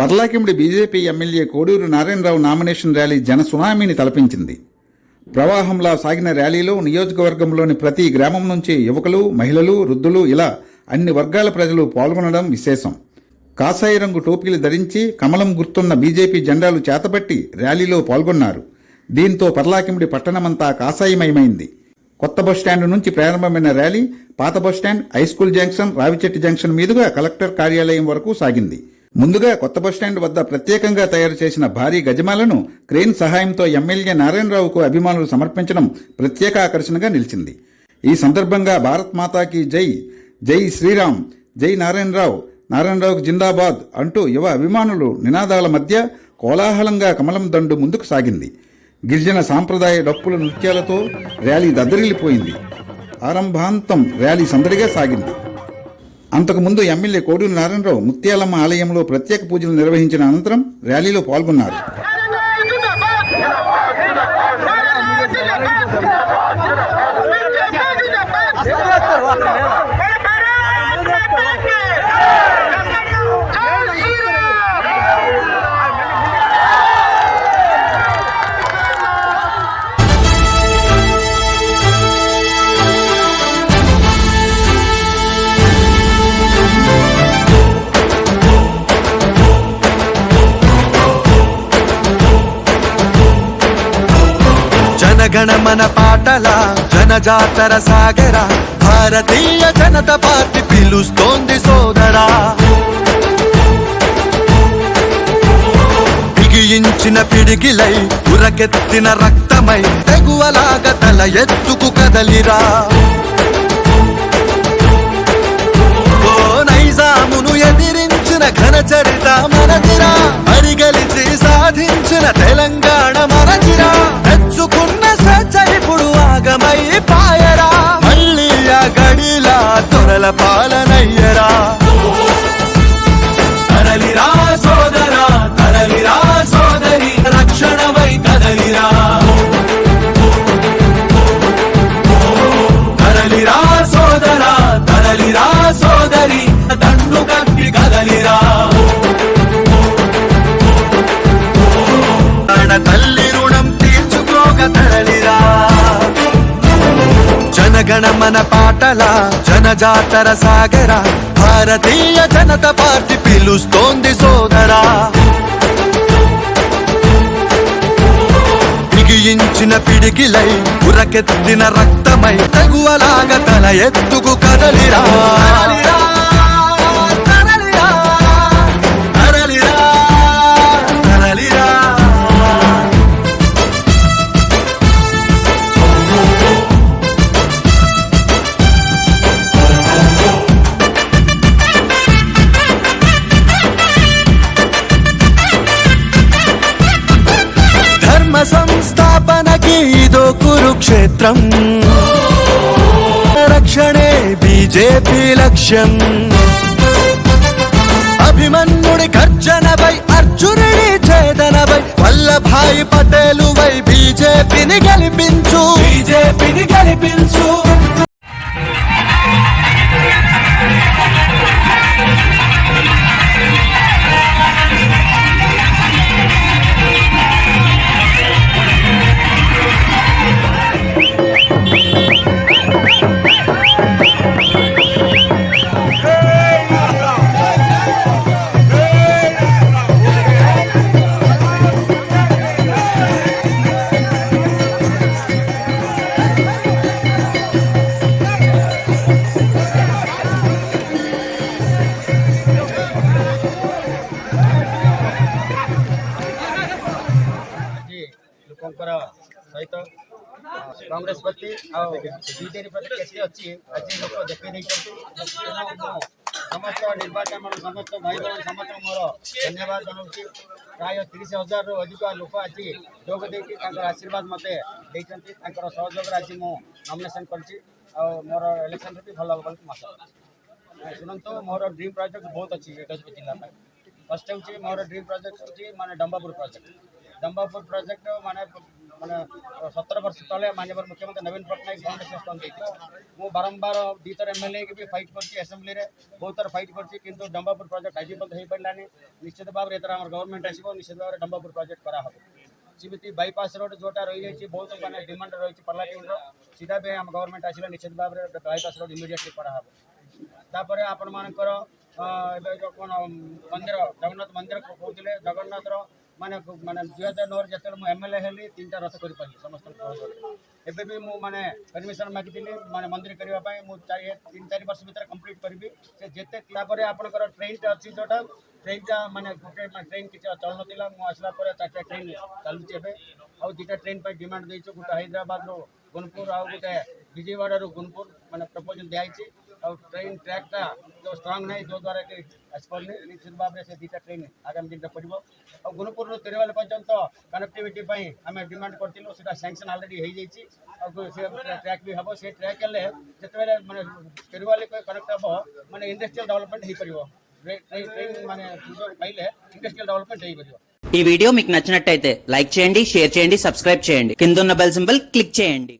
Paralakhemundi BJP MLA Koduru Narayanarao nomination rally జన సునామీని తలపించింది. ప్రవాహంలా సాగిన ర్యాలీలో నియోజకవర్గంలోని ప్రతి గ్రామం నుంచి యువకులు మహిళలు వృద్ధులు ఇలా అన్ని వర్గాల ప్రజలు పాల్గొనడం విశేషం. కాషాయ రంగు టోపీలు ధరించి కమలం గుర్తున్న బీజేపీ జెండాలు చేతబట్టి ర్యాలీలో పాల్గొన్నారు. దీంతో పర్లాకిమిడి పట్టణమంతా కాషాయమయమైంది కొత్త బస్టాండ్ నుంచి ప్రారంభమైన ర్యాలీ పాత bus stand high school junction Ravichetti junction మీదుగా కలెక్టర్ కార్యాలయం వరకు సాగింది. ముందుగా కొత్త బస్టాండ్ వద్ద ప్రత్యేకంగా తయారు చేసిన భారీ గజమాలను క్రెయిన్ సహాయంతో ఎమ్మెల్యే నారాయణరావుకు అభిమానులు సమర్పించడం ప్రత్యేక ఆకర్షణగా నిలిచింది. ఈ సందర్భంగా భారత్ మాతాకి జై జై శ్రీరామ్ జై నారాయణరావు నారాయణరావుకు జిందాబాద్ అంటూ యువ అభిమానులు నినాదాల మధ్య కోలాహలంగా కమలం దండు ముందుకు సాగింది. గిరిజన సాంప్రదాయ డప్పుల నృత్యాలతో ర్యాలీ దద్దరిల్లిపోయింది. ఆరంభాంతం ర్యాలీ సందడిగా సాగింది. అంతకుముందు ఎమ్మెల్యే కోడూరు నారాయణరావు ముత్యాలమ్మ ఆలయంలో ప్రత్యేక పూజలు నిర్వహించిన అనంతరం ర్యాలీలో పాల్గొన్నారు. జనగణమన పాటల జనజాతర సాగర భారతీయ జనతా పార్టీ పిలుస్తోంది సోదరా. బిగించిన పిడిగిలై ఉరకెత్తిన రక్తమై తెగువలాగా తల ఎత్తుకు కదలిరా. ఓ నైజామును ఎదిరించిన ఘన చరిత మనదిరా. అడిగలిచి సాధించిన తెలంగాణ మనదిరా. bye. గణమన పాటల జనజాతర సాగర భారతీయ జనతా పార్టీ పిలుస్తోంది సోదరా. బిగించిన పిడికిలై ఉరకెత్తిన రక్తమై తగువలాగ తల ఎత్తుకు కదలిరా. క్షేత్రం. రక్షణే బీజేపీ లక్ష్యం. అభిమన్యుడి గర్జనపై అర్జునుడి ఛేదనపై వల్లభాయి పటేలు వై బీజేపీని గెలిపించు. బీజేపీ କଂଗ୍ରେସ ପ୍ରତି ଆଉ ବିଜେଡି ପ୍ରତି କେତେ ଅଛି ଆଜି ଲୋକ ଦେଖେଇ ଦେଇଛନ୍ତି ତେଣୁ ମୁଁ ସମସ୍ତ ନିର୍ବାଚନ ସମସ୍ତ ଭାଇ ଭଉଣୀ ସମସ୍ତଙ୍କୁ ମୋର ଧନ୍ୟବାଦ ଜଣାଉଛି ପ୍ରାୟ ତିରିଶ ହଜାରରୁ ଅଧିକ ଲୋକ ଆଜି ଯୋଗ ଦେଇକି ତାଙ୍କର ଆଶୀର୍ବାଦ ମୋତେ ଦେଇଛନ୍ତି ତାଙ୍କର ସହଯୋଗରେ ଆଜି ମୁଁ ନମିନେସନ୍ କରିଛି ଆଉ ମୋର ଇଲେକ୍ସନ୍ରେ ବି ଭଲ ହେବ ବୋଲି ମୁଁ ଆଶା କରୁଛି ଶୁଣନ୍ତୁ ମୋର ଡ୍ରିମ୍ ପ୍ରୋଜେକ୍ଟ ବହୁତ ଅଛି ଗଜପତି ଜିଲ୍ଲା ପାଇଁ ଫାର୍ଷ୍ଟ ହେଉଛି ମୋର ଡ୍ରିମ୍ ପ୍ରୋଜେକ୍ଟ ହେଉଛି ମାନେ ଡମ୍ବାପୁର ପ୍ରୋଜେକ୍ଟ ଡମ୍ବାପୁର ପ୍ରୋଜେକ୍ଟ ମାନେ ମାନେ ସତର ବର୍ଷ ତଳେ ମାନ୍ୟବର ମୁଖ୍ୟମନ୍ତ୍ରୀ ନବୀନ ପଟ୍ଟନାୟକ ଫାଉଣ୍ଡେସନ ଷ୍ଟୋନ୍ ଦେଇଥିଲେ ମୁଁ ବାରମ୍ବାର ଦୁଇଥର ଏମ୍ଏଲ୍ଏ ବି ଫାଇଟ୍ କରିଛି ଆସେମ୍ବ୍ଲିରେ ବହୁତ ଥର ଫାଇଟ୍ କରିଛି କିନ୍ତୁ ଡମ୍ବାପୁର ପ୍ରୋଜେକ୍ଟ ଆଜି ପର୍ଯ୍ୟନ୍ତ ହେଇପାରିଲାନି ନିଶ୍ଚିତ ଭାବରେ ଏଥର ଆମର ଗଭର୍ଣ୍ଣମେଣ୍ଟ ଆସିବ ନିଶ୍ଚିତ ଭାବରେ ଡମ୍ବାପୁର ପ୍ରୋଜେକ୍ଟ କରାହେବ ସେମିତି ବାଇପାସ୍ ରୋଡ୍ ଯୋଉଟା ରହିଯାଇଛି ବହୁତ ମାନେ ଡିମାଣ୍ଡ ରହିଛି ପାର୍ଲାଟିନ୍ର ସେଇଟା ବି ଆମ ଗଭର୍ଣ୍ଣମେଣ୍ଟ ଆସିଲେ ନିଶ୍ଚିତ ଭାବରେ ବାଇପାସ୍ ରୋଡ୍ ଇମିଡ଼ିଏଟଲି କରାହେବ ତାପରେ ଆପଣମାନଙ୍କର ଅ, ଏବେ ଯେଉଁ କ'ଣ ମନ୍ଦିର ଜଗନ୍ନାଥ ମନ୍ଦିର କହୁଥିଲେ ଜଗନ୍ନାଥର ମାନେ ମାନେ ଦୁଇ ହଜାର ନଅରେ ଯେତେବେଳେ ମୁଁ ଏମ୍ ଏଲ୍ ଏ ହେଲି ତିନିଟା ରଥ କରିପାରିଲି ସମସ୍ତଙ୍କ ସହଯୋଗରେ ଏବେ ବି ମୁଁ ମାନେ ପରମିସନ୍ ମାଗିଥିଲି ମାନେ ମନ୍ଦିର କରିବା ପାଇଁ ମୁଁ ଚାରି ତିନି ଚାରି ବର୍ଷ ଭିତରେ କମ୍ପ୍ଲିଟ୍ କରିବି ସେ ଯେତେ ତାପରେ ଆପଣଙ୍କର ଟ୍ରେନ୍ଟା ଅଛି ଯେଉଁଟା ଟ୍ରେନ୍ଟା ମାନେ ଗୋଟେ ଟ୍ରେନ୍ କିଛି ଚଳୁନଥିଲା ମୁଁ ଆସିଲା ପରେ ଚାରିଟା ଟ୍ରେନ୍ ଚାଲୁଛି ଏବେ ଆଉ ଦୁଇଟା ଟ୍ରେନ୍ ପାଇଁ ଡିମାଣ୍ଡ ଦେଇଛୁ ଗୋଟେ ହାଇଦ୍ରାବାଦରୁ ଗୁଣପୁର ଆଉ ଗୋଟେ ବିଜୟୱାଡ଼ାରୁ ଗୁଣପୁର ମାନେ ପ୍ରପୋଜାଲ୍ ଦିଆହେଇଛି ଆଉ ଟ୍ରେନ୍ ଟ୍ରାକ୍ଟା ଯେଉଁ ଷ୍ଟ୍ରଙ୍ଗ ନାହିଁ ଯେଉଁ ଦ୍ୱାରା କି ଆସିପାରୁନି ନିଶ୍ଚିତ ଭାବରେ ସେ ଦୁଇଟା ଟ୍ରେନ୍ ଆଗାମୀ ଦିନରେ ପଡ଼ିବ ଆଉ ଗୁଣପୁରରୁ ତିରୁବାଲି ପର୍ଯ୍ୟନ୍ତ କନେକ୍ଟିଭିଟି ପାଇଁ ଆମେ ଡିମାଣ୍ଡ କରିଥିଲୁ ସେଟା ସ୍ୟାଙ୍କସନ୍ ଅଲରେଡ଼ି ହେଇଯାଇଛି ଆଉ ସେ ଟ୍ରାକ୍ ବି ହେବ ସେ ଟ୍ରାକ୍ ହେଲେ ଯେତେବେଳେ ମାନେ ତିରୁବାଲି କନେକ୍ଟ ହେବ ମାନେ ଇଣ୍ଡଷ୍ଟ୍ରିଆଲ ଡେଭଲପମେଣ୍ଟ ହେଇପାରିବ ట్రైన్ మన సుజోగ్ పైలే ఇండస్ట్రియల్ డెవలప్మెంట్ చేయబడి ఈ వీడియో మీకు నచ్చినట్టయితే లైక్ చేయండి షేర్ చేయండి సబ్స్క్రైబ్ చేయండి కింద ఉన్న బెల్ సింబల్ క్లిక్ చేయండి